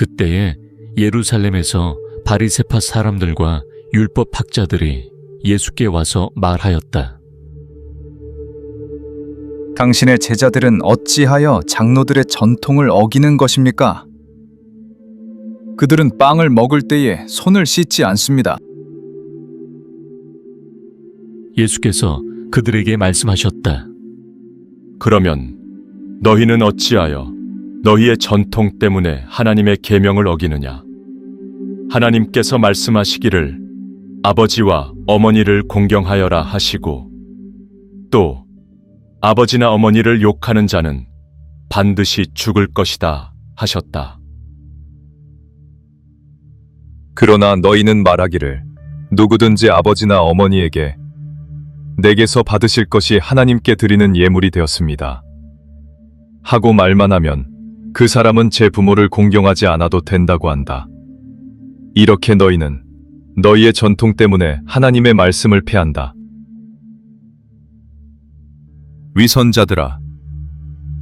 그때에 예루살렘에서 바리세파 사람들과 율법 학자들이 예수께 와서 말하였다. 당신의 제자들은 어찌하여 장로들의 전통을 어기는 것입니까? 그들은 빵을 먹을 때에 손을 씻지 않습니다. 예수께서 그들에게 말씀하셨다. 그러면 너희는 어찌하여 너희의 전통 때문에 하나님의 계명을 어기느냐? 하나님께서 말씀하시기를 아버지와 어머니를 공경하여라 하시고 또 아버지나 어머니를 욕하는 자는 반드시 죽을 것이다 하셨다. 그러나 너희는 말하기를 누구든지 아버지나 어머니에게 내게서 받으실 것이 하나님께 드리는 예물이 되었습니다. 하고 말만 하면 그 사람은 제 부모를 공경하지 않아도 된다고 한다. 이렇게 너희는 너희의 전통 때문에 하나님의 말씀을 패한다. 위선자들아,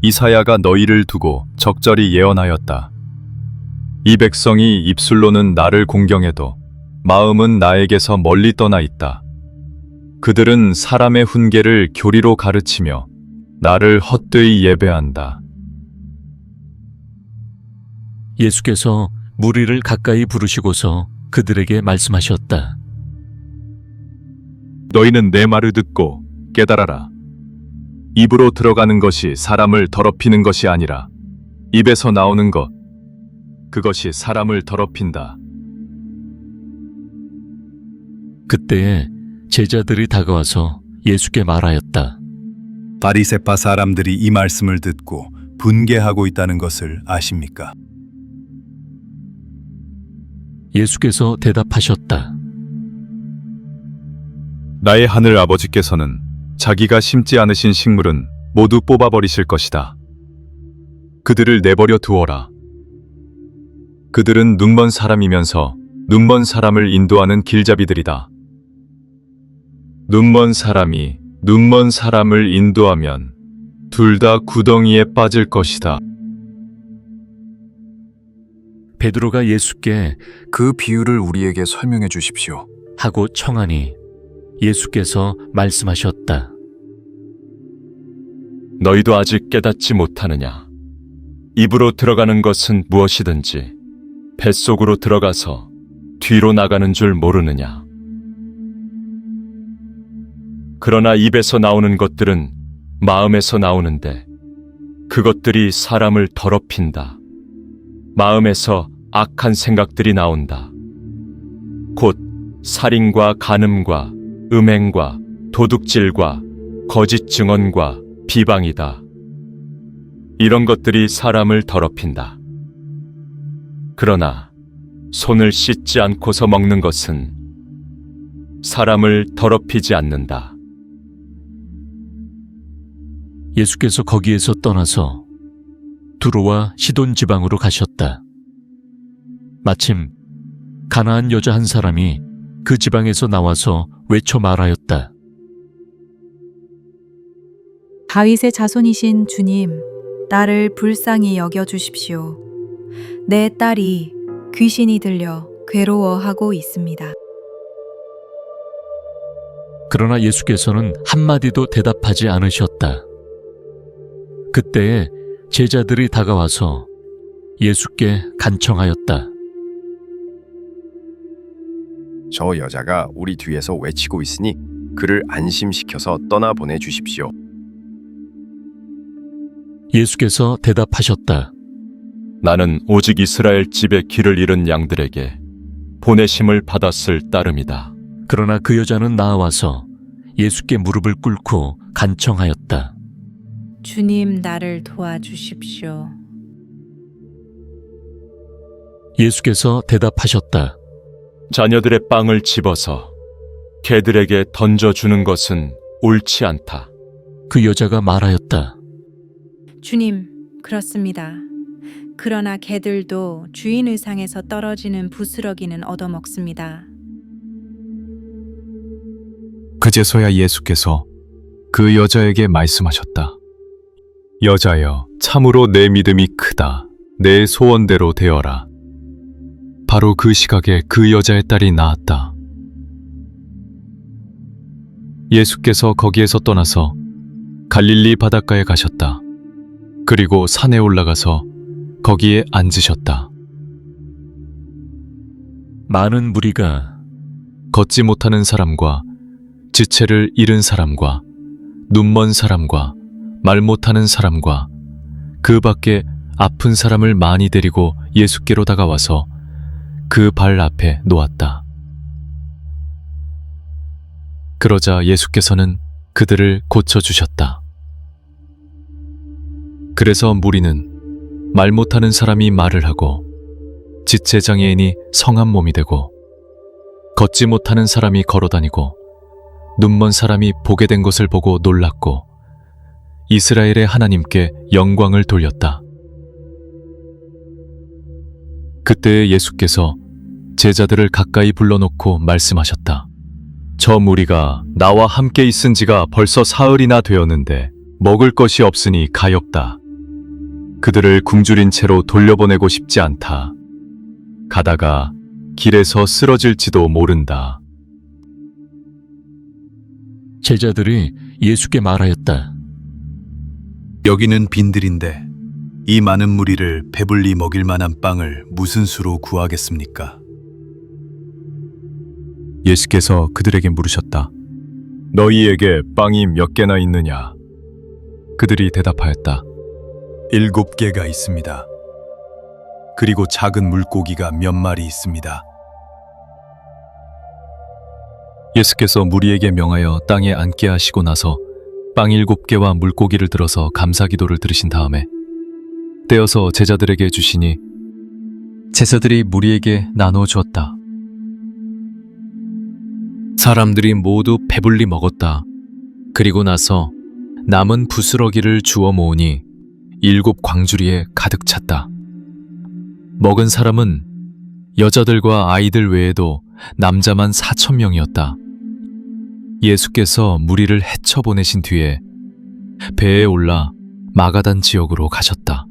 이사야가 너희를 두고 적절히 예언하였다. 이 백성이 입술로는 나를 공경해도 마음은 나에게서 멀리 떠나 있다. 그들은 사람의 훈계를 교리로 가르치며 나를 헛되이 예배한다. 예수께서 무리를 가까이 부르시고서 그들에게 말씀하셨다. 너희는 내 말을 듣고 깨달아라. 입으로 들어가는 것이 사람을 더럽히는 것이 아니라 입에서 나오는 것, 그것이 사람을 더럽힌다. 그때에 제자들이 다가와서 예수께 말하였다. 바리세파 사람들이 이 말씀을 듣고 분개하고 있다는 것을 아십니까? 예수께서 대답하셨다. 나의 하늘 아버지께서는 자기가 심지 않으신 식물은 모두 뽑아버리실 것이다. 그들을 내버려 두어라. 그들은 눈먼 사람이면서 눈먼 사람을 인도하는 길잡이들이다. 눈먼 사람이 눈먼 사람을 인도하면 둘 다 구덩이에 빠질 것이다. 베드로가 예수께 그 비유를 우리에게 설명해 주십시오. 하고 청하니 예수께서 말씀하셨다. 너희도 아직 깨닫지 못하느냐? 입으로 들어가는 것은 무엇이든지 뱃속으로 들어가서 뒤로 나가는 줄 모르느냐? 그러나 입에서 나오는 것들은 마음에서 나오는데 그것들이 사람을 더럽힌다. 마음에서 악한 생각들이 나온다. 곧 살인과 간음과 음행과 도둑질과 거짓 증언과 비방이다. 이런 것들이 사람을 더럽힌다. 그러나 손을 씻지 않고서 먹는 것은 사람을 더럽히지 않는다. 예수께서 거기에서 떠나서 두로와 시돈 지방으로 가셨다. 마침 가나안 여자 한 사람이 그 지방에서 나와서 외쳐 말하였다. 다윗의 자손이신 주님, 나를 불쌍히 여겨 주십시오. 내 딸이 귀신이 들려 괴로워하고 있습니다. 그러나 예수께서는 한마디도 대답하지 않으셨다. 그때에 제자들이 다가와서 예수께 간청하였다. 저 여자가 우리 뒤에서 외치고 있으니 그를 안심시켜서 떠나 보내 주십시오. 예수께서 대답하셨다. 나는 오직 이스라엘 집의 길을 잃은 양들에게 보내심을 받았을 따름이다. 그러나 그 여자는 나와서 예수께 무릎을 꿇고 간청하였다. 주님, 나를 도와주십시오. 예수께서 대답하셨다. 자녀들의 빵을 집어서 개들에게 던져주는 것은 옳지 않다. 그 여자가 말하였다. 주님, 그렇습니다. 그러나 개들도 주인 의상에서 떨어지는 부스러기는 얻어먹습니다. 그제서야 예수께서 그 여자에게 말씀하셨다. 여자여, 참으로 내 믿음이 크다. 내 소원대로 되어라. 바로 그 시각에 그 여자의 딸이 나았다. 예수께서 거기에서 떠나서 갈릴리 바닷가에 가셨다. 그리고 산에 올라가서 거기에 앉으셨다. 많은 무리가 걷지 못하는 사람과 지체를 잃은 사람과 눈먼 사람과 말 못하는 사람과 그 밖에 아픈 사람을 많이 데리고 예수께로 다가와서 그 발 앞에 놓았다. 그러자 예수께서는 그들을 고쳐주셨다. 그래서 무리는 말 못하는 사람이 말을 하고 지체장애인이 성한 몸이 되고 걷지 못하는 사람이 걸어다니고 눈먼 사람이 보게 된 것을 보고 놀랐고 이스라엘의 하나님께 영광을 돌렸다. 그때 예수께서 제자들을 가까이 불러놓고 말씀하셨다. 저 무리가 나와 함께 있은 지가 벌써 사흘이나 되었는데 먹을 것이 없으니 가엾다. 그들을 굶주린 채로 돌려보내고 싶지 않다. 가다가 길에서 쓰러질지도 모른다. 제자들이 예수께 말하였다. 여기는 빈들인데 이 많은 무리를 배불리 먹일 만한 빵을 무슨 수로 구하겠습니까? 예수께서 그들에게 물으셨다. 너희에게 빵이 몇 개나 있느냐? 그들이 대답하였다. 일곱 개가 있습니다. 그리고 작은 물고기가 몇 마리 있습니다. 예수께서 무리에게 명하여 땅에 앉게 하시고 나서 빵 일곱 개와 물고기를 들어서 감사 기도를 들으신 다음에 떼어서 제자들에게 주시니 제자들이 무리에게 나눠 주었다. 사람들이 모두 배불리 먹었다. 그리고 나서 남은 부스러기를 주워 모으니 일곱 광주리에 가득 찼다. 먹은 사람은 여자들과 아이들 외에도 남자만 사천 명이었다. 예수께서 무리를 헤쳐 보내신 뒤에 배에 올라 마가단 지역으로 가셨다.